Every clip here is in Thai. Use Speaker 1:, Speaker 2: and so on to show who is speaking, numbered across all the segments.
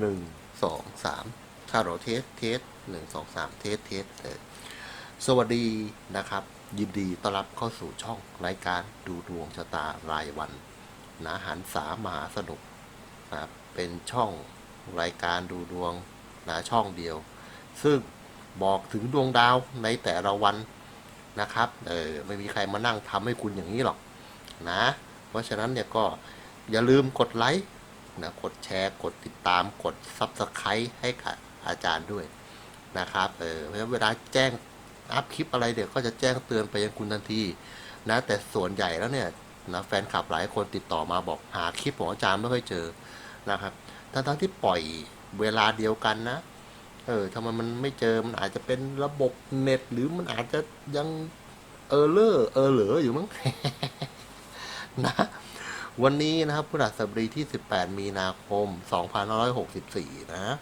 Speaker 1: หนึ่งสองสามถ้าเราเทสเทสหนึ่งสองสามเทสเทสเออสวัสดีนะครับ ยินดีต้อนรับเข้าสู่ช่องรายการดูดวงชะตารายวันนะหันสามาสนุกนะครับเป็นช่องรายการดูดวงนะช่องเดียว ซึ่งบอกถึงดวงดาวในแต่ละวันนะครับ เออไม่มีใครมานั่งทำให้คุณอย่างนี้หรอกนะ เพราะฉะนั้นเนี่ยก็อย่าลืมกดไลค์ นะกดแชร์ กดติดตามกด Subscribe ให้กับอาจารย์ด้วยนะครับเออเพราะเวลาแจ้งอัพคลิปอะไรเดี๋ยวก็จะแจ้งเตือนไปยังคุณทันทีนะแต่ส่วนใหญ่แล้วเนี่ยนะแฟนคลับหลายคนติดต่อมาบอกหาคลิปของอาจารย์ไม่ค่อยเจอนะครับทั้งทั้งๆที่ปล่อยเวลาเดียวกันนะ เออทำไมมันไม่เจอมันอาจจะเป็นระบบเน็ต หรือมันอาจจะยังเออเลอร์เออเหลืออยู่มั้งนะ วันนี้นะครับพฤหัสบดีที่ 18 มีนาคม 2564 นะ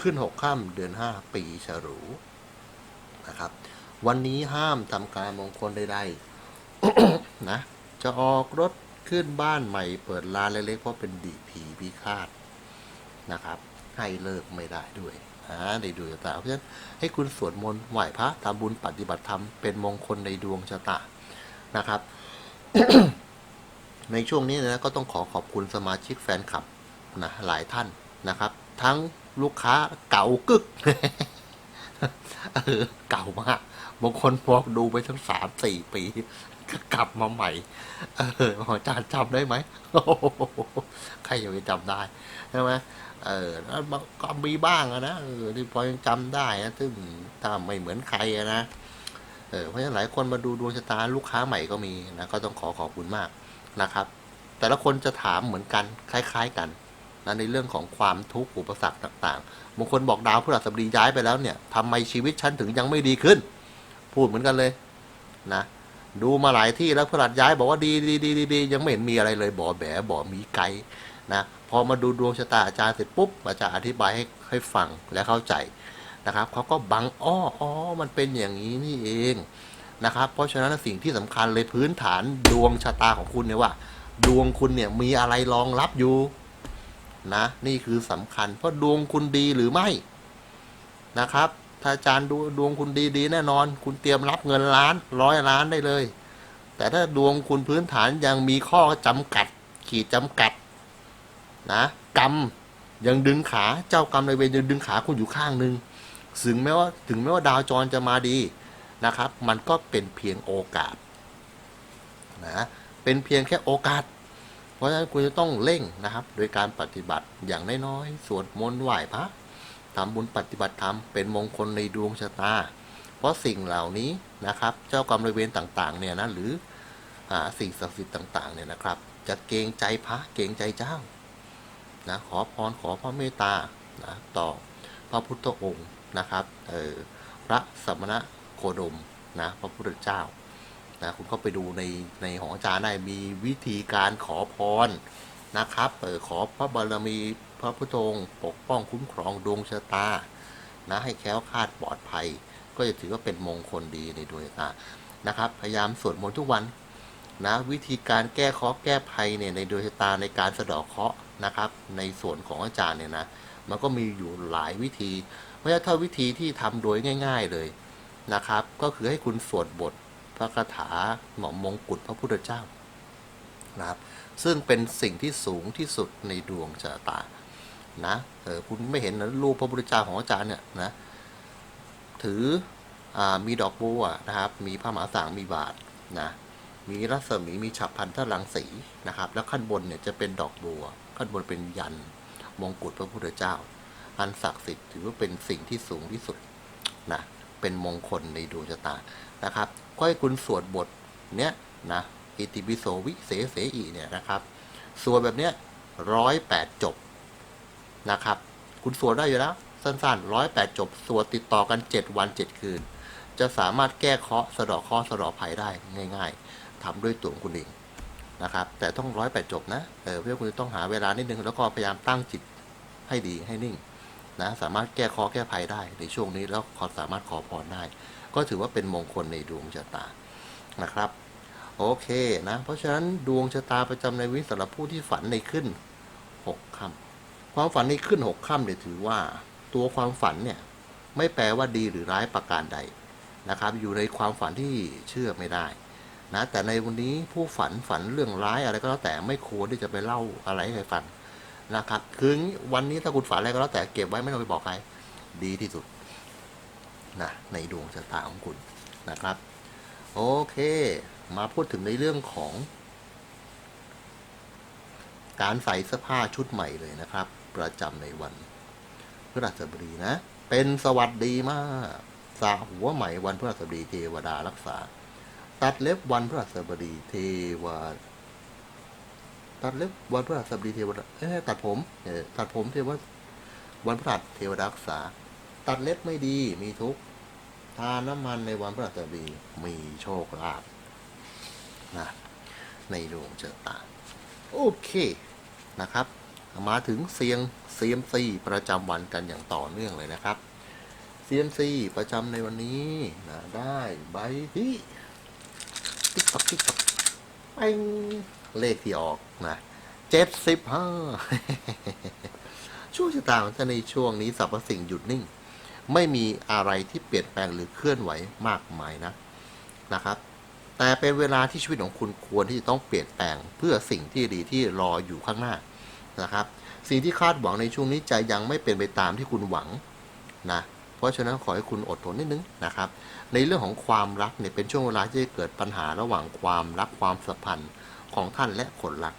Speaker 1: ขึ้น 6 ค่ำเดือน 5 ปีฉลูนะครับ วันนี้ห้ามทำการมงคลใดๆนะ จะออกรถขึ้นบ้านใหม่เปิดร้านเล็กๆเพราะเป็นดีผีพิฆาตนะครับให้เลิกไม่ได้ด้วยนะในดวงชะตาเพราะฉะนั้นให้คุณสวดมนต์ไหว้พระทำบุญปฏิบัติธรรมเป็นมงคลในดวงชะตานะครับ ในช่วงนี้นะก็ต้องขอขอบคุณสมาชิกแฟนคลับนะหลายท่านนะครับ ทั้งลูกค้าเก่ากึกเออเก่ามากบางคนพอดูไปทั้งสามสี่ปีก็กลับมาใหม่ เอออาจารย์จำได้ไหมใครจะไปจำได้ใช่ไหมเออแล้วก็มีบ้างนะเออที่พอยังจำได้นะซึ่งถ้าไม่เหมือนใครนะเออเพราะฉะนั้นหลายคนมาดูดวงชะตาลูกค้าใหม่ก็มีนะก็ต้องขอขอบคุณมาก นะครับ แต่ละคนจะถามเหมือนกันคล้ายๆกันนะในเรื่องของความทุกข์อุปสรรคต่างๆบางคนบอกดาวพฤหัสบดีย้ายไปแล้วเนี่ยทำไมชีวิตฉันถึงยังไม่ดีขึ้น พูดเหมือนกันเลยนะดูมาหลายที่แล้วพฤหัสย้ายบอกว่าดีดีดีดีดียังไม่เห็นมีอะไรเลยบ่อแบบ่อมีไกนะพอมาดูดวงชะตาอาจารย์เสร็จปุ๊บอาจารย์อธิบายให้ให้ฟังและเข้าใจนะครับเขาก็บังอ้ออ๋อมันเป็นอย่างนี้นี่เอง นะครับ เพราะฉะนั้นสิ่งที่สำคัญเลยพื้นฐานดวงชะตาของคุณเนี่ยว่า ดวงคุณเนี่ยมีอะไรรองรับอยู่นะ นี่คือสำคัญ เพราะดวงคุณดีหรือไม่นะครับ ถ้าอาจารย์ดูดวงคุณดีดีแน่นอน คุณเตรียมรับเงินล้านร้อยล้านได้เลย แต่ถ้าดวงคุณพื้นฐานยังมีข้อจำกัด ขีดจำกัดนะกรรมยังดึงขาเจ้ากรรมในายเวรยังดึงขาคุณอยู่ข้างหนึ่งถึงแม้ว่าถึงแม้ว่าดาวจรจะมาดี นะครับ มันก็เป็นเพียงโอกาสนะเป็นเพียงแค่โอกาส เพราะฉะนั้นคุณจะต้องเร่งนะครับ โดยการปฏิบัติอย่างน้อยๆสวดมนต์ไหว้พระทำบุญปฏิบัติธรรมเป็นมงคลในดวงชะตา เพราะสิ่งเหล่านี้นะครับ เจ้ากรรมนายเวรต่างๆเนี่ยนะหรืออาสิ่งศักดิ์สิทธิ์ต่างๆเนี่ยนะครับ จะเกรงใจพระเกรงใจเจ้านะขอพรขอพระเมตตานะต่อพระพุทธองค์นะครับเออพระสมณะ ดมนะพระพุทธเจ้านะคุณก็ไปดูในในหออาจารย์ได้มีวิธีการขอพรนะครับเออขอพระบารมีพระพุทธองค์ปกป้องคุ้มครองดวงชะตานะให้แคล้วคลาดปลอดภัย ก็จะถือว่าเป็นมงคลดีในดวงชะตานะครับ พยายามสวดมนต์ทุกวันนะวิธีการแก้เคราะห์แก้ภัยเนี่ยในดวงชะตาในการสะเดาะเคราะห์นะครับ ในส่วนของอาจารย์เนี่ยนะมันก็มีอยู่หลายวิธี เพราะฉะนั้นถ้าวิธีที่ทำโดยง่าย ๆ เลย นะครับ ก็คือให้คุณสวดบทพระคาถาหมอมมงกุฎพระพุทธเจ้านะครับ ซึ่งเป็นสิ่งที่สูงที่สุดในดวงชะตานะเออคุณไม่เห็นนะรูปพระพุทธเจ้าของอาจารย์เนี่ยนะถืออมีดอกบัวนะครับ มีผ้าหมาสางมีบาทนะมีรัศมีมีฉับพันธรังสีนะครับ แล้วขั้นบนเนี่ยจะเป็นดอกบัว ขั้นบนเป็นยันมงกุฎพระพุทธเจ้า อันศักดิ์สิทธิ์ถือว่าเป็นสิ่งที่สูงที่สุดนะ เป็นมงคลในดวงชะตานะครับก็ให้คุณสวดบทเนี้ยนะอิติปิโสวิเศษเสอีเนี่ยนะครับสวดแบบเนี้ยร้อยแปดจบนะครับ คุณสวดได้อยู่แล้ว สั้นๆร้อยแปดจบ สวดติดต่อกันเจ็ดวันเจ็ดคืน จะสามารถแก้เคราะห์สะดาะเคราะห์สะดาะภัยได้ง่าย ๆทำด้วยตัวของคุณเองนะครับ แต่ต้องร้อยแปดจบนะเออเพื่อคุณต้องหาเวลานิดนึงแล้วก็พยายามตั้งจิตให้ดีให้นิ่ง นะสามารถแก้เคราะห์แก้ภัยได้ในช่วงนี้แล้วขอสามารถขอพรได้ ก็ถือว่าเป็นมงคลในดวงชะตานะครับ โอเคนะ เพราะฉะนั้นดวงชะตาประจำในวิสำหรับผู้ที่ฝันในขึ้นหกค่ำความฝันในขึ้นหกค่ำเนี่ยถือว่าตัวความฝันเนี่ยไม่แปลว่าดีหรือร้ายประการใดนะครับ อยู่ในความฝันที่เชื่อไม่ได้นะแต่ในวันนี้ผู้ฝันฝันเรื่องร้ายอะไรก็แล้วแต่ไม่ควรที่จะไปเล่าอะไรให้ใครฟัง นะครับคือวันนี้ถ้าคุณฝันอะไรก็แล้วแต่เก็บไว้ไม่ต้องไปบอกใคร ดีที่สุดนะในดวงชะตาของคุณนะครับ โอเค มาพูดถึงในเรื่องของ การใส่เสื้อผ้าชุดใหม่เลยนะครับ ประจำในวันพฤหัสบดีนะ เป็นสวัสดีมากสาหัวใหม่วันพฤหัสบดีเทวดารักษา ตัดเล็บวันพฤหัสบดีเทวา ตัดเล็บวันพฤหัสบดีเทวดาเอ้ยตัดผมเออตัดผมเทวดาวันพฤหัสเทวดารักษา ตัดเล็บไม่ดีมีทุกทานน้ำมันในวันพฤหัสบดีมีโชคลาภนะในดวงชะตาโอเคนะครับ มาถึงเสียง CMC ประจำวันกันอย่างต่อเนื่องเลยนะครับ CMC ประจำในวันนี้นะได้ใบที่ติ๊กตอกติ๊กตอกเป้ง เลขที่ออกนะเจ็ดสิบห้าช่วงชะตาของท่านในช่วงนี้สรรพสิ่งหยุดนิ่ง ไม่มีอะไรที่เปลี่ยนแปลงหรือเคลื่อนไหวมากมายนะนะครับ แต่เป็นเวลาที่ชีวิตของคุณควรที่จะต้องเปลี่ยนแปลงเพื่อสิ่งที่ดีที่รออยู่ข้างหน้านะครับ สิ่งที่คาดหวังในช่วงนี้จะยังไม่เป็นไปตามที่คุณหวังนะเพราะฉะนั้นขอให้คุณอดทนนิดนึงนะครับ ในเรื่องของความรักเนี่ยเป็นช่วงเวลาที่จะเกิดปัญหาระหว่างความรักความสัมพันธ์ ของท่านและคนรัก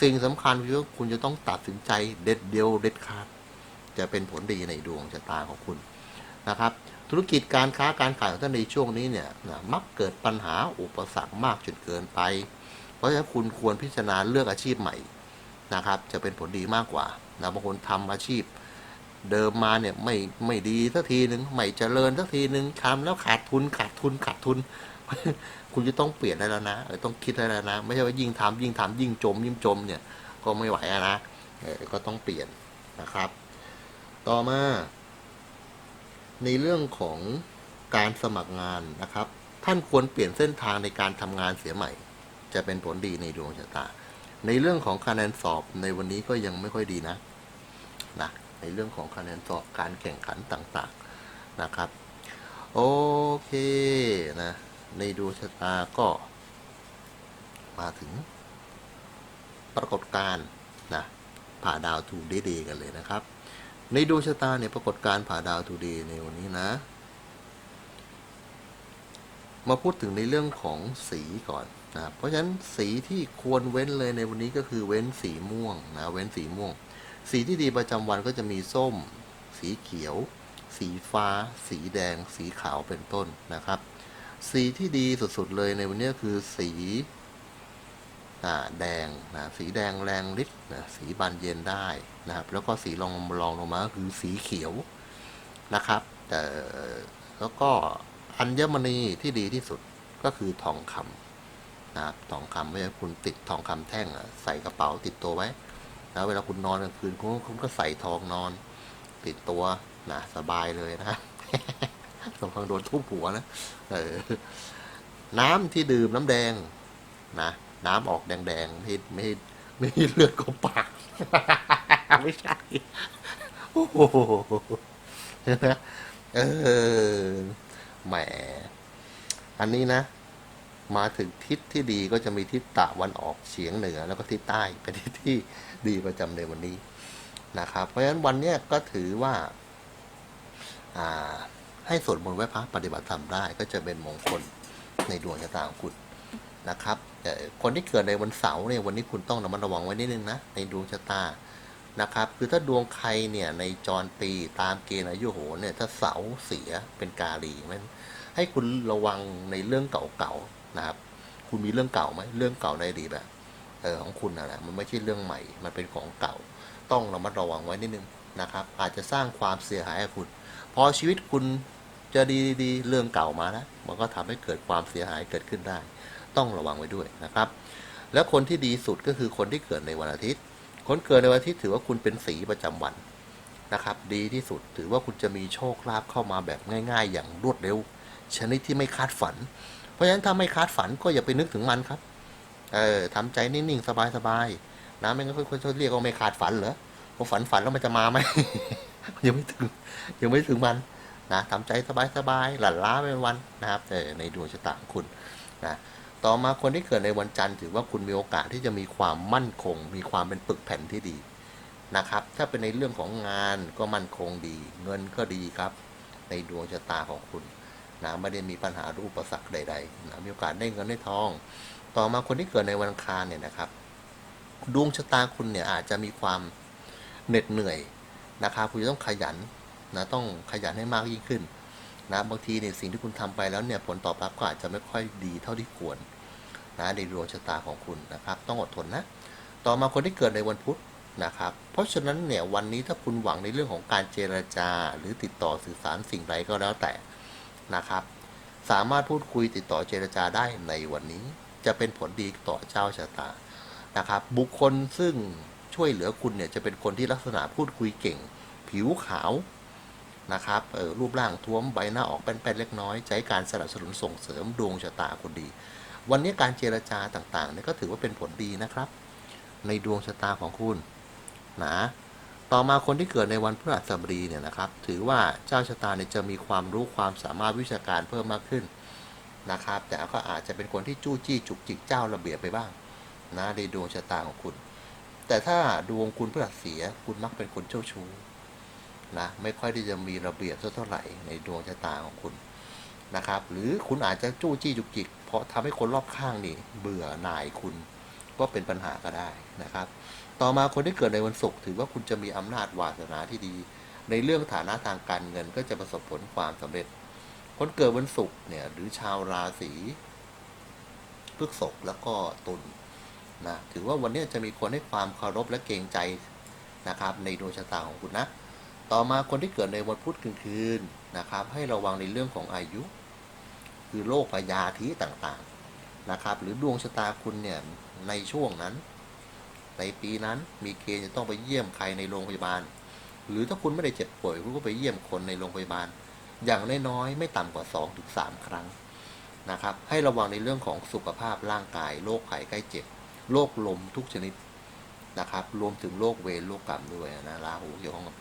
Speaker 1: สิ่งสำคัญคือคุณจะต้องตัดสินใจเด็ดเดียวเด็ดขาด จะเป็นผลดีในดวงชะตาของคุณนะครับ ธุรกิจการค้าการขายของท่านในช่วงนี้เนี่ยนะมักเกิดปัญหาอุปสรรคมากจนเกินไป เพราะฉะนั้นคุณควรพิจารณาเลือกอาชีพใหม่นะครับ จะเป็นผลดีมากกว่านะบางคนทำอาชีพ เดิมมาเนี่ยไม่ไม่ดีสักทีหนึ่งไม่เจริญสักทีหนึ่งทำแล้วขาดทุนขาดทุนขาดทุน คุณจะต้องเปลี่ยนได้แล้วนะเออต้องคิดได้แล้วนะ ไม่ใช่ว่ายิ่งทำยิ่งทำยิ่งจม ยิ่งจมเนี่ย ก็ไม่ไหวนะเออก็ต้องเปลี่ยนนะครับ ต่อมา ในเรื่องของการสมัครงานนะครับ ท่านควรเปลี่ยนเส้นทางในการทำงานเสียใหม่ จะเป็นผลดีในดวงชะตา ในเรื่องของคะแนนสอบในวันนี้ก็ยังไม่ค่อยดีนะนะในเรื่องของคะแนนสอบการแข่งขันต่างๆนะครับ โอเคนะ ในดวงชะตาก็มาถึงปรากฏการณ์นะผ่าดาวทูเดย์กันเลยนะครับ ในดวงชะตาเนี่ยปรากฏการณ์ผ่าดาวทูเดย์ในวันนี้นะ มาพูดถึงในเรื่องของสีก่อนนะเพราะฉะนั้นสีที่ควรเว้นเลยในวันนี้ก็คือเว้นสีม่วงนะเว้นสีม่วง สีที่ดีประจำวันก็จะมีส้ม สีเขียว สีฟ้า สีแดง สีขาวเป็นต้นนะครับ สีที่ดีสุดๆเลยในวันนี้คือสีอ่าแดงนะสีแดงแรงฤทธิ์นะสีบานเย็นได้นะครับ แล้วก็สีรองรองลงมาก็คือสีเขียวนะครับแต่แล้วก็อัญมณีที่ดีที่สุดก็คือทองคำนะครับทองคำไม่ใช่คุณติดทองคำแท่งใส่กระเป๋าติดตัวไว้แล้วเวลาคุณนอนกลางคืนคุณคุณก็ใส่ทองนอน ติดตัวนะสบายเลยนะ สมฟังโดนทุบหัวนะเออน้ำที่ดื่มน้ำแดง นะน้ำออกแดงๆไม่ไม่ให้ไม่ให้เลือดกบปากไม่ใช่โอ้โหเห็นไหมเออแหมอันนี้นะ มาถึงทิศที่ดีก็จะมีทิศตะวันออกเฉียงเหนือ แล้วก็ทิศใต้เป็นทิศที่ดีประจำในวันนี้นะครับ เพราะฉะนั้นวันเนี้ยก็ถือว่า อ่า ให้สวดมนต์ไหว้พระปฏิบัติธรรมได้ ก็จะเป็นมงคลในดวงชะตาของคุณนะครับแต่คนที่เกิดในวันเสาร์เนี่ยวันนี้คุณต้องระมัดระวังไว้นิดนึงนะในดวงชะตานะครับ คือถ้าดวงใครเนี่ยในจรปีตามเกณฑ์อายุโหเนี่ยถ้าเสาเสียเป็นกาลีมันให้คุณระวังในเรื่องเก่าๆนะครับ คุณมีเรื่องเก่าไหมเรื่องเก่าในอดีตแบบเออของคุณนะนะมันไม่ใช่เรื่องใหม่ มันเป็นของเก่า ต้องระมัดระวังไว้นิดนึงนะครับ อาจจะสร้างความเสียหายให้คุณ พอชีวิตคุณ จะดีๆเรื่องเก่ามานะมันก็ทำให้เกิดความเสียหายเกิดขึ้นได้ ต้องระวังไว้ด้วยนะครับ แล้วคนที่ดีสุดก็คือคนที่เกิดในวันอาทิตย์ คนเกิดในวันอาทิตย์ถือว่าคุณเป็นสีประจำวันนะครับ ดีที่สุดถือว่าคุณจะมีโชคลาภเข้ามาแบบง่าย ๆ อย่างรวดเร็ว ชนิดที่ไม่คาดฝัน เพราะฉะนั้นถ้าไม่คาดฝันก็อย่าไปนึกถึงมันครับเออทำใจนิ่งๆสบายๆนะไม่งั้นคนจะเรียกว่าไม่คาดฝันเหรอพอฝันฝันแล้วมันจะมาไหมยังไม่ถึงยังไม่ถึงมัน นะทำใจสบายๆหลั่นล้าไปวันนะครับเออในดวงชะตาของคุณนะต่อมาคนที่เกิดในวันจันทร์ถือว่าคุณมีโอกาสที่จะมีความมั่นคง มีความเป็นปึกแผ่นที่ดีนะครับ ถ้าเป็นในเรื่องของงานก็มั่นคงดี เงินก็ดีครับ ในดวงชะตาของคุณนะไม่ได้มีปัญหาหรืออุปสรรคใดๆนะมีโอกาสได้เงินได้ทอง ต่อมาคนที่เกิดในวันคารเนี่ยนะครับ ดวงชะตาคุณเนี่ยอาจจะมีความเหน็ดเหนื่อยนะครับ คุณจะต้องขยัน นะต้องขยันให้มากยิ่งขึ้นนะบางทีเนี่ยสิ่งที่คุณทำไปแล้วเนี่ยผลตอบรับก็อาจจะไม่ค่อยดีเท่าที่ควรนะในดวงชะตาของคุณนะครับ ต้องอดทนนะ ต่อมาคนที่เกิดในวันพุธนะครับ เพราะฉะนั้นเนี่ยวันนี้ถ้าคุณหวังในเรื่องของการเจรจา หรือติดต่อสื่อสารสิ่งใดก็แล้วแต่นะครับ สามารถพูดคุยติดต่อเจรจาได้ในวันนี้ จะเป็นผลดีต่อเจ้าชะตานะครับ บุคคลซึ่งช่วยเหลือคุณเนี่ยจะเป็นคนที่ลักษณะพูดคุยเก่ง ผิวขาว นะครับออรูปร่างท้วมใบหน้าออกแป้นๆเล็กน้อยใช้การสนับสนุนส่งเสริมดวงชะตาคนดี วันนี้การเจรจาต่างๆเนี่ยก็ถือว่าเป็นผลดีนะครับ ในดวงชะตาของคุณนะต่อมาคนที่เกิดในวันพฤหัสบดีเนี่ยนะครับ ถือว่าเจ้าชะตาเนี่ยจะมีความรู้ความสามารถวิชาการเพิ่มมากขึ้นนะครับ แต่ก็อาจจะเป็นคนที่จู้จี้จุกจิกเจ้าระเบียบไปบ้างนะในดวงชะตาของคุณ แต่ถ้าดวงคุณพฤหัสเสียคุณมักเป็นคนเจ้าชู้ นะไม่ค่อยที่จะมีระเบียบเท่าไหร่ในดวงชะตาของคุณนะครับ หรือคุณอาจจะจู้จี้จุกจิก เพราะทำให้คนรอบข้างนี่เบื่อหน่ายคุณก็เป็นปัญหาก็ได้นะครับ ต่อมาคนที่เกิดในวันศุกร์ถือว่าคุณจะมีอำนาจวาสนาที่ดี ในเรื่องฐานะทางการเงินก็จะประสบผลความสำเร็จ คนเกิดวันศุกร์เนี่ยหรือชาวราศีพฤษภแล้วก็ตุลนะถือว่าวันนี้จะมีคนให้ความเคารพและเกรงใจนะครับ ในดวงชะตาของคุณนะ ต่อมาคนที่เกิดในวันพุธกลางคืนนะครับ ให้ระวังในเรื่องของอายุ คือโรคพยาธิต่างๆนะครับ หรือดวงชะตาคุณเนี่ยในช่วงนั้น ในปีนั้นมีเกณฑ์จะต้องไปเยี่ยมใครในโรงพยาบาล หรือถ้าคุณไม่ได้เจ็บป่วยคุณก็ไปเยี่ยมคนในโรงพยาบาล อย่างน้อยๆไม่ต่ำกว่า 2-3ถึงครั้งนะครับให้ระวังในเรื่องของสุขภาพร่างกายโรคไข้ใกล้เจ็บโรคลมทุกชนิดนะครับ รวมถึงโรคเวรโรคกรรมด้วยนะราหูเกี่ยวข้องกับ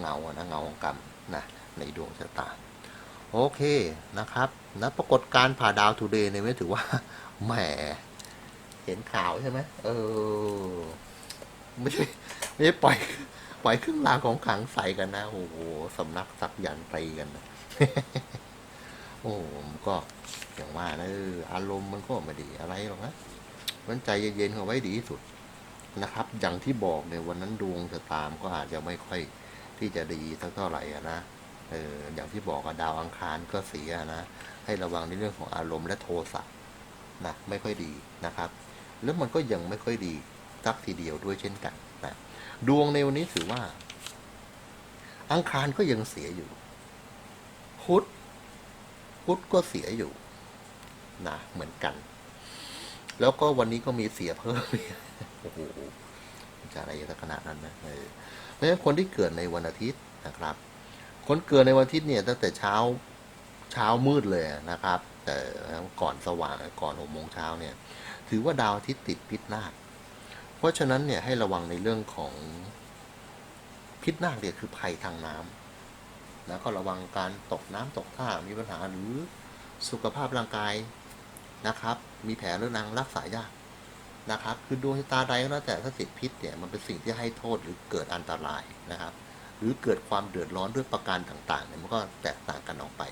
Speaker 1: เงาอะนะเงาของกรรมนะในดวงชะตา โอเคนะครับนะปรากฏการผ่าดาวทูเดย์เนี่ยไม่ถือว่าแหมเห็นข่าวใช่ไหมเออไม่ใช่ไม่ใช่ปล่อยปล่อยเครื่องรางของขลังใส่กันนะโอ้โหสำนักสักยันตีกันนะโอ้มันก็อย่างว่านะอารมณ์มันก็ไม่ดีอะไรหรอกนะมันใจเย็นๆเอาไว้ดีที่สุดนะครับ อย่างที่บอกในยวันนั้นดวงชะตามก็อาจจะไม่ค่อย ที่จะดีสักเท่าไหร่นะเอออย่างที่บอกอะดาวอังคารก็เสียนะ ให้ระวังในเรื่องของอารมณ์และโทสะนะไม่ค่อยดีนะครับ แล้วมันก็ยังไม่ค่อยดีสักทีเดียวด้วยเช่นกันนะดวงในวันนี้ถือว่า อังคารก็ยังเสียอยู่ พุธพุธก็เสียอยู่นะเหมือนกัน แล้วก็วันนี้ก็มีเสียเพิ่มโอ้โหจะอะไรสักขนาดนั้นนะเออ ราะฉะนั้นคนที่เกิดในวันอาทิตย์นะครับ คนเกิดในวันอาทิตย์เนี่ยตั้งแต่เช้าเช้ามืดเลยนะครับ แต่ก่อนสว่างก่อนหกโมงเช้าเนี่ยถือว่าดาวอาทิตย์ติดพิษนาคเพราะฉะนั้นเนี่ยให้ระวังในเรื่องของพิษนาคเนี่ยคือภัยทางน้ำแล้วก็ระวังการตกน้ำตกท่ามีปัญหาหรือสุขภาพร่างกายนะครับ มีแผลเรื้อรังรักษายาก นะครับคือดวงชะตาใดก็แล้วแต่ถ้าติดพิษเนี่ยมันเป็นสิ่งที่ให้โทษหรือเกิดอันตรายนะครับ หรือเกิดความเดือดร้อนด้วยประการต่างๆเนี่ยมันก็แตกต่างกันออกไป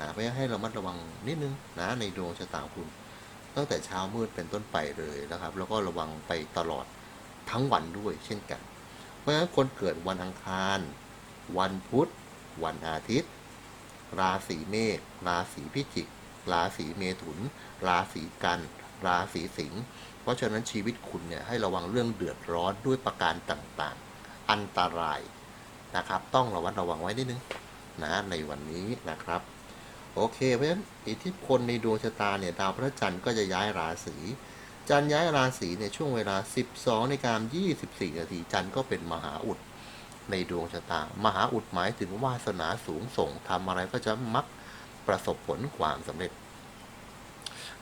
Speaker 1: นะเพราะให้เรามัดระวังนิดนึงนะในดวงชะตาคุณ ตั้งแต่เช้ามืดเป็นต้นไปเลยนะครับ แล้วก็ระวังไปตลอดทั้งวันด้วยเช่นกัน เพราะฉะนั้นคนเกิดวันอังคาร วันพุธ วันอาทิตย์ ราศีเมษราศีพิจิก ราศีเมถุน ราศีกัน ราศีสิงห์ เพราะฉะนั้นชีวิตคุณเนี่ยให้ระวังเรื่องเดือดร้อนด้วยประการต่างๆ อันตรายนะครับ ต้องระวัดระวังไว้นิดนึงนะในวันนี้นะครับ โอเคเพราะฉะนั้นอิทธิพลในดวงชะตาเนี่ยดาวพระจันทร์ก็จะย้ายราศีจันทร์ย้ายราศีในช่วงเวลา 12ในการ24นาทีจันทร์ก็เป็นมหาอุดในดวงชะตา มหาอุดหมายถึงวาสนาสูงส่งทำอะไรก็จะมักประสบผลความสำเร็จ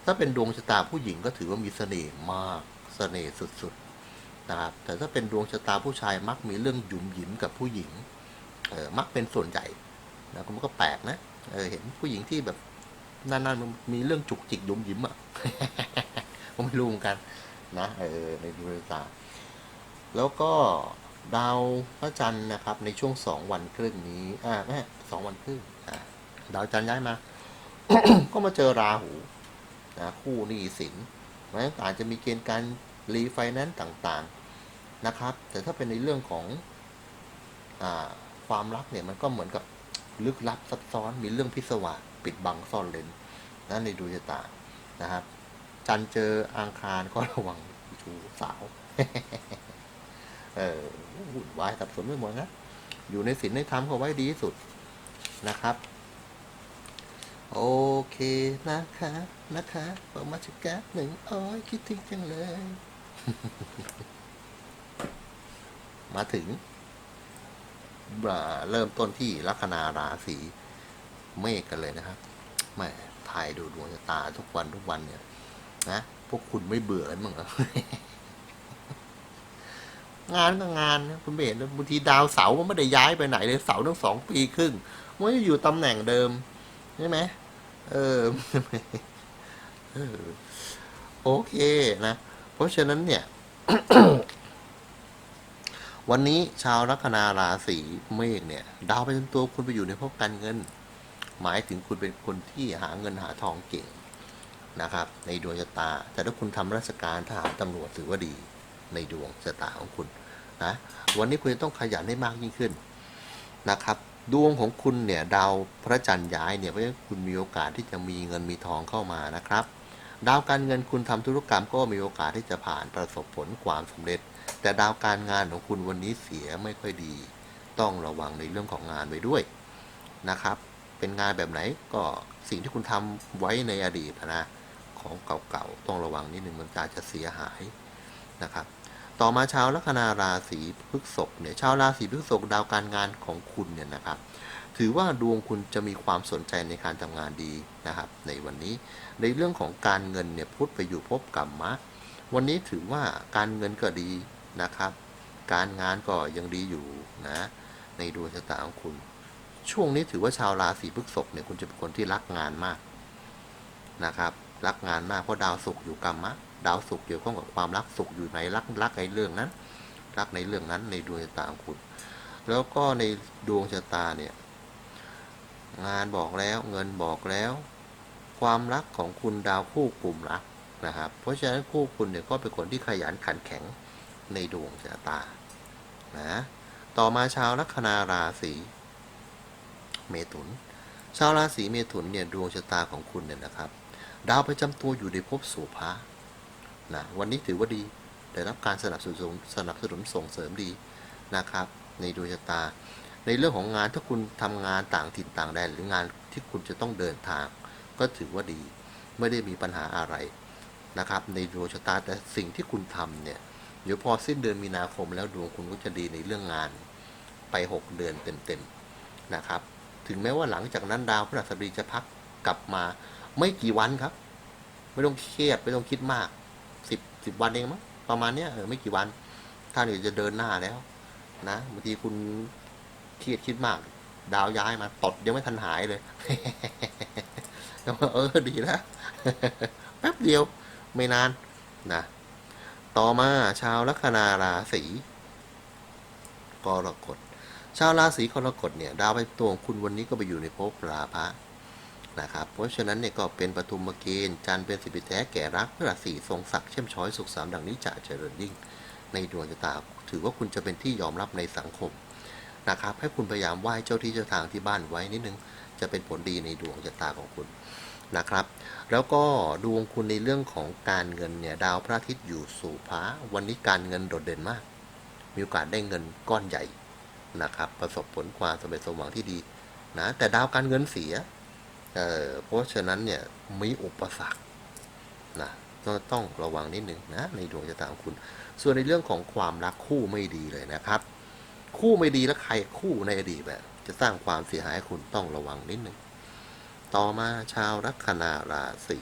Speaker 1: ถ้าเป็นดวงชะตาผู้หญิงก็ถือว่ามีเสน่ห์มากเสน่ห์สุดๆนะครับแต่ถ้าเป็นดวงชะตาผู้ชายมักมีเรื่องหยุมหยิมกับผู้หญิงเออมักเป็นส่วนใหญ่นะมันก็แปลกนะเออเห็นผู้หญิงที่แบบนั่นๆมันมีเรื่องจุกจิกหยุมหยิมอะผมไม่รู้เหมือนกันนะเออในดวงชะตาแล้วก็ดาวพระจันทร์นะครับ ในช่วงสองวันครึ่งนี้อ่าแม่สองวันครึ่งอ่าดาวจันทร์ย้ายมา ก็มาเจอราหู นะคู่หนี้สินเพราะฉะนั้นอาจจะมีเกณฑ์การรีไฟแนนซ์ต่างๆนะครับ แต่ถ้าเป็นในเรื่องของอความรักเนี่ยมันก็เหมือนกับลึกลับซับซ้อนมีเรื่องพิศวาสปิดบังซ่อนเลนนะในดวงชะตานะครับ จันเจออังคารก็ระวังชูสาว เออวุ่นวายสับสนไปหมดนะอยู่ในศีลในธรรมเขาไว้ดีที่สุดนะครับ โอเคนะคะนะคะประมาณชิกาหนึ่งโอ้ยคิดถึงจังเลย มาถึงเริ่มต้นที่ลัคนาราศีเมษกันเลยนะครับแหม่ถ่ายดูดวงชะตาทุกวันทุกวันเนี่ย นะ พวกคุณไม่เบื่อกันมั้งเหรองานก็งานนะคุณเห็นบางทีดาวเสาร์มันไม่ได้ย้ายไปไหนเลยเสาร์ตั้งสองปีครึ่งมันอยู่ตำแหน่งเดิมใช่ไหม เออโอเคนะ เพราะฉะนั้นเนี่ย วันนี้ชาวลัคนาราศีเมษเนี่ย ดาวประจำตัวคุณไปอยู่ในภพการเงิน หมายถึงคุณเป็นคนที่หาเงินหาทองเก่งนะครับ ในดวงชะตา แต่ถ้าคุณทำราชการทหารตำรวจถือว่าดีในดวงชะตาของคุณนะวันนี้คุณจะต้องขยันให้มากยิ่งขึ้นนะครับ ดวงของคุณเนี่ยดาวพระจันทร์ย้ายเนี่ยเพราะฉะนั้นคุณมีโอกาสที่จะมีเงินมีทองเข้ามานะครับ ดาวการเงินคุณทำธุรกรรมก็มีโอกาสที่จะผ่านประสบผลความสำเร็จ แต่ดาวการงานของคุณวันนี้เสียไม่ค่อยดี ต้องระวังในเรื่องของงานไว้ด้วยนะครับ เป็นงานแบบไหนก็สิ่งที่คุณทำไว้ในอดีตนะของเก่าๆต้องระวังนิดนึงมันอาจจะเสียหายนะครับ ต่อมาชาวลัคนาราศีพฤษภเนี่ยชาวราศีพฤษภดาวการงานของคุณเนี่ยนะครับ ถือว่าดวงคุณจะมีความสนใจในการทำงานดีนะครับ ในวันนี้ในเรื่องของการเงินเนี่ยพุทธไปอยู่ภพกรรมะวันนี้ถือว่าการเงินก็ดีนะครับ การงานก็ยังดีอยู่นะในดวงชะตาของคุณ ช่วงนี้ถือว่าชาวราศีพฤษภเนี่ยคุณจะเป็นคนที่รักงานมากนะครับ รักงานมากเพราะดาวศุกร์อยู่กรรมะ ดาวศุกร์เกี่ยวข้องกับความรักศุกร์อยู่ในรักรักในเรื่องนั้น รักในเรื่องนั้นในดวงชะตาของคุณ แล้วก็ในดวงชะตาเนี่ยงานบอกแล้วเงินบอกแล้ว ความรักของคุณดาวคู่กลุ่มรักนะครับ เพราะฉะนั้นคู่คุณเนี่ยก็เป็นคนที่ขยันขันแข็งในดวงชะตานะต่อมาชาวลัคนาราศีเมถุน ชาวราศีเมถุนเนี่ยดวงชะตาของคุณเนี่ยนะครับ ดาวประจำตัวอยู่ในภพสุภะ นะวันนี้ถือว่าดีได้รับการสนับสนุนสนับสนุนส่งเสริมดีนะครับ ในดวงชะตา ในเรื่องของงานถ้าคุณทำงานต่างถิ่นต่างแดนหรืองานที่คุณจะต้องเดินทาง ก็ถือว่าดี ไม่ได้มีปัญหาอะไรนะครับ ในดวงชะตาแต่สิ่งที่คุณทำเนี่ยเดี๋ยวพอสิ้นเดือนมีนาคมแล้วดวงคุณก็จะดีในเรื่องงานไป 6 เดือนเต็มๆนะครับ ถึงแม้ว่าหลังจากนั้นดาวพฤหัสบดีจะพักกลับมาไม่กี่วันครับ ไม่ต้องเครียดไม่ต้องคิดมาก สิบวันเองมั้งประมาณเนี้ยเออไม่กี่วันท่านจะเดินหน้าแล้ว นะบางทีคุณเครียดคิดมาก ดาวย้ายมาตดยังไม่ทันหายเลยแล้วเออดีแล้วแป๊บเดียวไม่นานนะต่อมาชาวลัคนาราศีกรกฎชาวราศีกรกฎเนี่ย ดาวไปตัวของคุณวันนี้ก็ไปอยู่ในภพราพะ นะครับ เพราะฉะนั้นเนี่ยก็เป็นปฐุมเกณฑ์จันเป็นสิบแท้แก่รักพฤหัสสี่ทรงศักดิ์เชื่อมช้อยสุขสามดังนี้จะเจริญยิ่ง ในดวงชะตา ถือว่าคุณจะเป็นที่ยอมรับในสังคมนะครับ ให้คุณพยายามไหว้เจ้าที่เจ้าทางที่บ้านไว้นิดนึง จะเป็นผลดีในดวงชะตาของคุณนะครับ แล้วก็ดวงคุณในเรื่องของการเงินเนี่ยดาวพระอาทิตย์อยู่สู่พระวันนี้การเงินโดดเด่นมาก มีโอกาสได้เงินก้อนใหญ่นะครับ ประสบผลความสำเร็จสมหวังที่ดีนะแต่ดาวการเงินเสีย เเพราะฉะนั้นเนี่ยมีอุปสรรคนะก็ต้องระวังนิดนึงนะในดวงชะตาของคุณ ส่วนในเรื่องของความรักคู่ไม่ดีเลยนะครับ คู่ไม่ดีแล้วใครคู่ในอดีตแบบจะสร้างความเสียหายให้คุณต้องระวังนิดนึงต่อมาชาวลัคนาราศี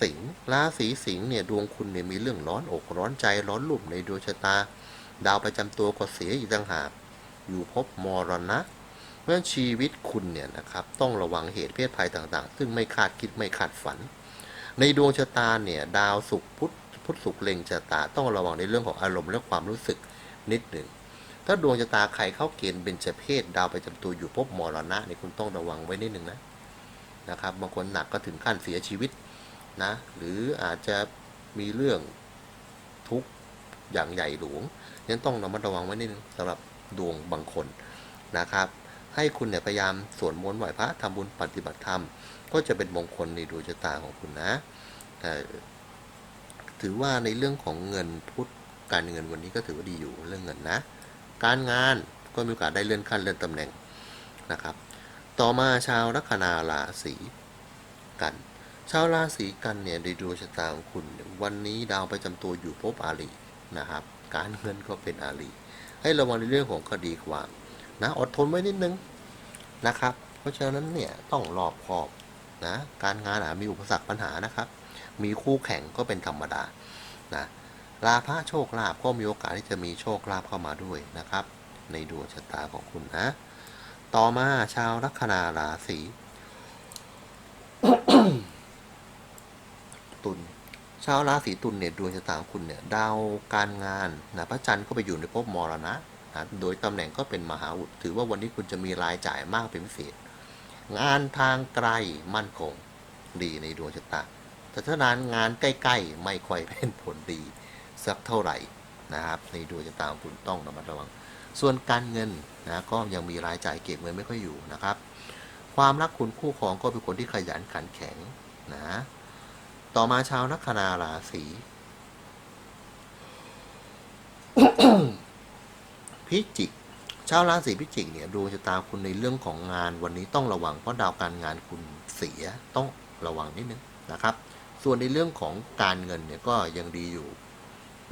Speaker 1: สิงห์ราศีสิงห์เนี่ยดวงคุณเนี่ยมีเรื่องร้อนอกร้อนใจร้อนลุ่มในดวงชะตา ดาวประจำตัวก็เสียอีกต่างหากอยู่ภพมรณะ เมื่อชีวิตคุณเนี่ยนะครับต้องระวังเหตุเพศภัยต่างๆ ซึ่งไม่คาดคิดไม่คาดฝัน ในดวงชะตาเนี่ยดาวศุกร์พุธพุธศุกร์เล็งชะตาต้องระวังในเรื่องของอารมณ์และความรู้สึกนิดหนึ่งถ้าดวงชะตาใครเข้าเกณฑ์เบญจเพศดาวประจำตัวอยู่ภพมรณะเนี่ยคุณต้องระวังไว้นิดหนึ่งนะนะครับบางคนหนักก็ถึงขั้นเสียชีวิตนะหรืออาจจะมีเรื่องทุกข์อย่างใหญ่หลวงยังต้องระมัดระวังไว้นิดนึงสำหรับดวงบางคนนะครับ ให้คุณเนี่ยพยายามสวดมนต์ไหว้พระทำบุญปฏิบัติธรรม ก็จะเป็นมงคลในดวงชะตาของคุณนะแต่ถือว่าในเรื่องของเงินพุทธการเงินวันนี้ก็ถือว่าดีอยู่เรื่องเงินนะ การงานก็มีโอกาสได้เลื่อนขั้นเลื่อนตำแหน่งนะครับ ต่อมาชาวลัคนาราศีกัน ชาวราศีกันเนี่ยในดวงชะตาของคุณ วันนี้ดาวประจำตัวอยู่ภพอาลีนะครับ การเงินก็เป็นอาลีให้ระวังในเรื่องของคดีความ นะอดทนไว้นิดนึงนะครับ เพราะฉะนั้นเนี่ยต้องรอบคอบนะการงานอาจมีอุปสรรคปัญหานะครับ มีคู่แข่งก็เป็นธรรมดานะลาภะโชคลาภก็มีโอกาสที่จะมีโชคลาภเข้ามาด้วยนะครับ ในดวงชะตาของคุณนะ ต่อมาชาวลัคนาราศีตุลชาวราศีตุลเนี่ยดวงชะตาของคุณเนี่ยดาวการงานนะพระจันทร์ก็ไปอยู่ในภพมรณะ นะโดยตำแหน่งก็เป็นมหาอุด ถือว่าวันนี้คุณจะมีรายจ่ายมากเป็นพิเศษ งานทางไกลมั่นคงดีในดวงชะตา แต่ถ้านานงานใกล้ ๆ ไม่ค่อยเป็นผลดี สักเท่าไหร่นะครับ ในดวงชะตาคุณต้องระมัดระวัง ส่วนการเงินนะก็ยังมีรายจ่ายเก็บเงินไม่ค่อยอยู่นะครับ ความรักคุณคู่ครองก็เป็นคนที่ขยันขันแข็งนะ ต่อมาชาวลัคนาราศี พิจิกชาวราศีพิจิกเนี่ยดวงชะตาคุณในเรื่องของงานวันนี้ต้องระวังเพราะดาวการงานคุณเสียต้องระวังนิดนึงนะครับ ส่วนในเรื่องของการเงินเนี่ยก็ยังดีอยู่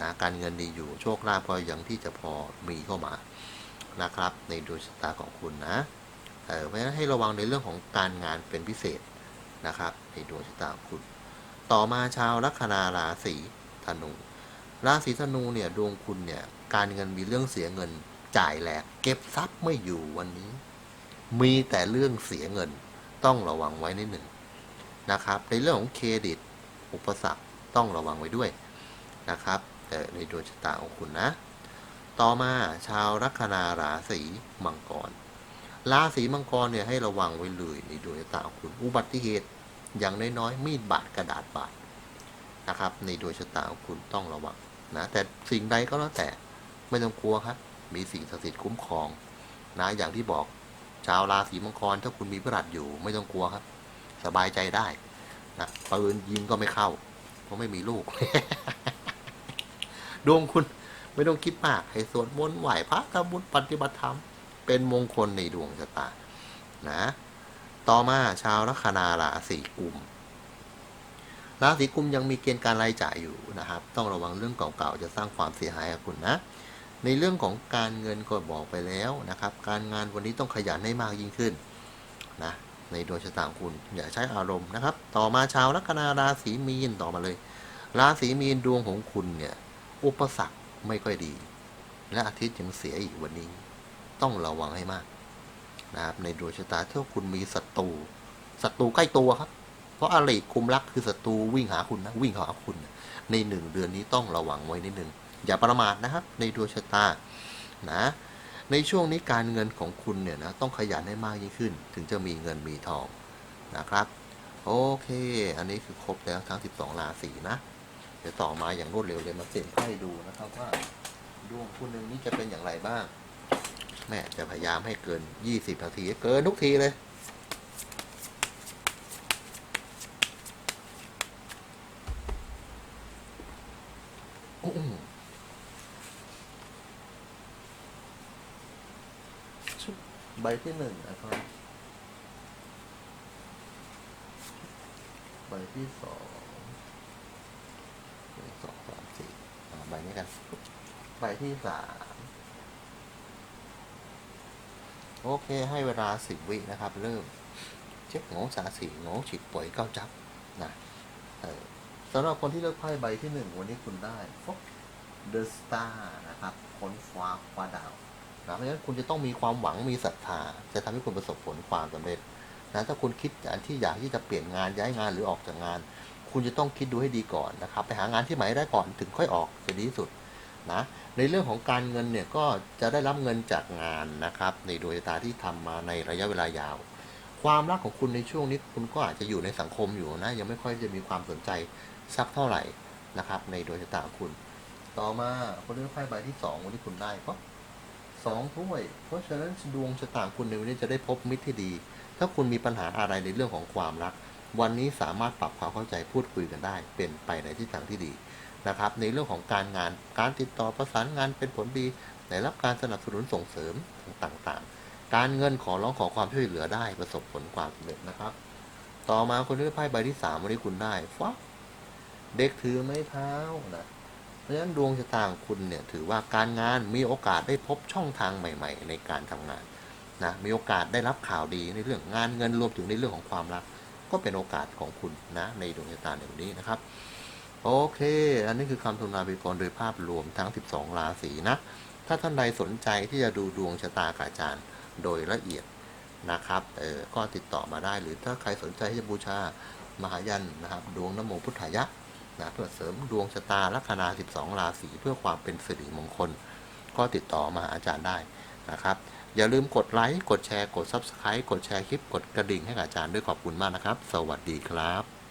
Speaker 1: นะการเงินดีอยู่โชคลาภก็ยังที่จะพอมีเข้ามานะครับ ในดวงชะตาของคุณนะเออเพราะฉะนั้นให้ระวังในเรื่องของการงานเป็นพิเศษนะครับ ในดวงชะตาของคุณ ต่อมาชาวลัคนาราศีธนู ราศีธนูเนี่ยดวงคุณเนี่ยการเงินมีเรื่องเสียเงินจ่ายแหลก เก็บทรัพย์ไม่อยู่วันนี้ มีแต่เรื่องเสียเงินต้องระวังไว้นิดหนึ่งนะครับ ในเรื่องของเครดิต อุปสรรคต้องระวังไว้ด้วยนะครับในดวงชะตาของคุณนะ ต่อมาชาวลัคนาราศีมังกรราศีมังกรเนี่ยให้ระวังไว้เลยในดวงชะตาของคุณอุบัติเหตุอย่างน้อยๆมีดบาดกระดาษบาดนะครับ ในดวงชะตาของคุณต้องระวัง นะแต่สิ่งใดก็แล้วแต่ไม่ต้องกลัวครับ มีสิ่งศักดิ์สิทธิ์คุ้มครอง นะอย่างที่บอกชาวราศีมังกรถ้าคุณมีพระหัตอยู่ ไม่ต้องกลัวครับ สบายใจได้นะปืนยิงก็ไม่เข้า เพราะไม่มีลูกดวงคุณไม่ต้องคิดมาก ให้สวดมนต์ไหว้พระทำบุญปฏิบัติธรรม เป็นมงคลในดวงชะตา นะ ต่อมาชาวลัคนาราศีกุม ราศีกุมยังมีเกณฑ์การรายจ่ายอยู่นะครับ ต้องระวังเรื่องเก่าๆจะสร้างความเสียหายกับคุณนะ ในเรื่องของการเงินก็บอกไปแล้วนะครับ การงานวันนี้ต้องขยันให้มากยิ่งขึ้นนะในดวงชะตาคุณอย่าใช้อารมณ์นะครับ ต่อมาชาวลัคนาราศีมีนต่อมาเลย ราศีมีนดวงของคุณเนี่ยอุปสรรคไม่ค่อยดี และอาทิตย์ยังเสียอีกวันนี้ ต้องระวังให้มากนะครับในดวงชะตาถ้าคุณมีศัตรูศัตรูใกล้ตัวครับ ราะอริคุมรักคือศัตรูวิ่งหาคุณนะวิ่งหาคุณ ในหนึ่งเดือนนี้ต้องระวังไว้นิดนึงอย่าประมาทนะครับในดวงชะตานะในช่วงนี้การเงินของคุณเนี่ยนะต้องขยันให้มากยิ่งขึ้น ถึงจะมีเงินมีทองนะครับ โอเค อันนี้คือครบแล้วทั้ง 12 ราศีนะ เดี๋ยวต่อมาอย่างรวดเร็วเลยมาเปลี่ยนไพ่ดูนะครับว่าดวงคุณหนึ่งนี้จะเป็นอย่างไรบ้างแม่จะพยายามให้เกิน 20 นาที เกินทุกทีเลย อื้อหือชุบ ใบที่หนึ่งนะครับ ใบที่สองหนึ่งสองสามสี่ใบนี้กัน ใบที่สามโอเค ให้เวลาสิบวินะครับ เริ่ม เช็คโงสาสีโงฉิดป่วยเก้าจับนะเออสำหรับคนที่เลือกไพ่ใบที่หนึ่งวันนี้คุณได้ฟกเดอะสตาร์นะครับค้นฟ้าคว้าดาว นะเพราะฉะนั้นคุณจะต้องมีความหวังมีศรัทธาจะทำให้คุณประสบผลความสำเร็จนะถ้าคุณคิดอันที่อยากที่จะเปลี่ยนงานย้ายงานหรือออกจากงาน คุณจะต้องคิดดูให้ดีก่อนนะครับไปหางานที่ใหม่ได้ก่อนถึงค่อยออกจะดีที่สุดนะในเรื่องของการเงินเนี่ยก็จะได้รับเงินจากงานนะครับในดวงชะตาที่ทำมาในระยะเวลายาว ความรักของคุณในช่วงนี้คุณก็อาจจะอยู่ในสังคมอยู่นะยังไม่ค่อยจะมีความสนใจสักเท่าไหร่นะครับในดวงชะตาของคุณ ต่อมาคนเลือกไพ่ใบที่สองวันที่คุณได้ก็ สองถ้วย เพราะฉะนั้นดวงชะตาคุณในวันนี้จะได้พบมิตรที่ดี ถ้าคุณมีปัญหาอะไรในเรื่องของความรัก วันนี้สามารถปรับความเข้าใจพูดคุยกันได้ เป็นไปในทิศทางที่ดีนะครับ ในเรื่องของการงาน การติดต่อประสานงานเป็นผลดีได้รับการสนับสนุนส่งเสริมต่างๆ การเงินขอร้องขอความช่วยเหลือได้ประสบผลความสำเร็จนะครับ ต่อมาคนที่ได้ไพ่ใบที่สามวันนี้คุณได้ฟักเด็กถือไม้เท้านะ เพราะฉะนั้นดวงชะตาของคุณเนี่ยถือว่าการงานมีโอกาสได้พบช่องทางใหม่ ๆ ในการทำงานนะมีโอกาสได้รับข่าวดีในเรื่องงานเงินรวมถึงในเรื่องของความรัก ก็เป็นโอกาสของคุณนะในดวงชะตาในวันนี้นะครับ โอเค อันนี้คือคำทำนายพยากรณ์โดยภาพรวมทั้ง 12 ราศีนะ ถ้าท่านใดสนใจที่จะดูดวงชะตากับอาจารย์โดยละเอียดนะครับเออก็ติดต่อมาได้หรือถ้าใครสนใจที่จะบูชามหายันนะครับ ดวงนโมพุทธายะ นะเพื่อเสริมดวงชะตาลัคนา 12 ราศีเพื่อความเป็นสิริมงคล ก็ติดต่อมาอาจารย์ได้นะครับ อย่าลืมกดไลค์ กดแชร์ กด Subscribe กดแชร์คลิป กดกระดิ่งให้กับอาจารย์ด้วยขอบคุณมากนะครับ สวัสดีครับ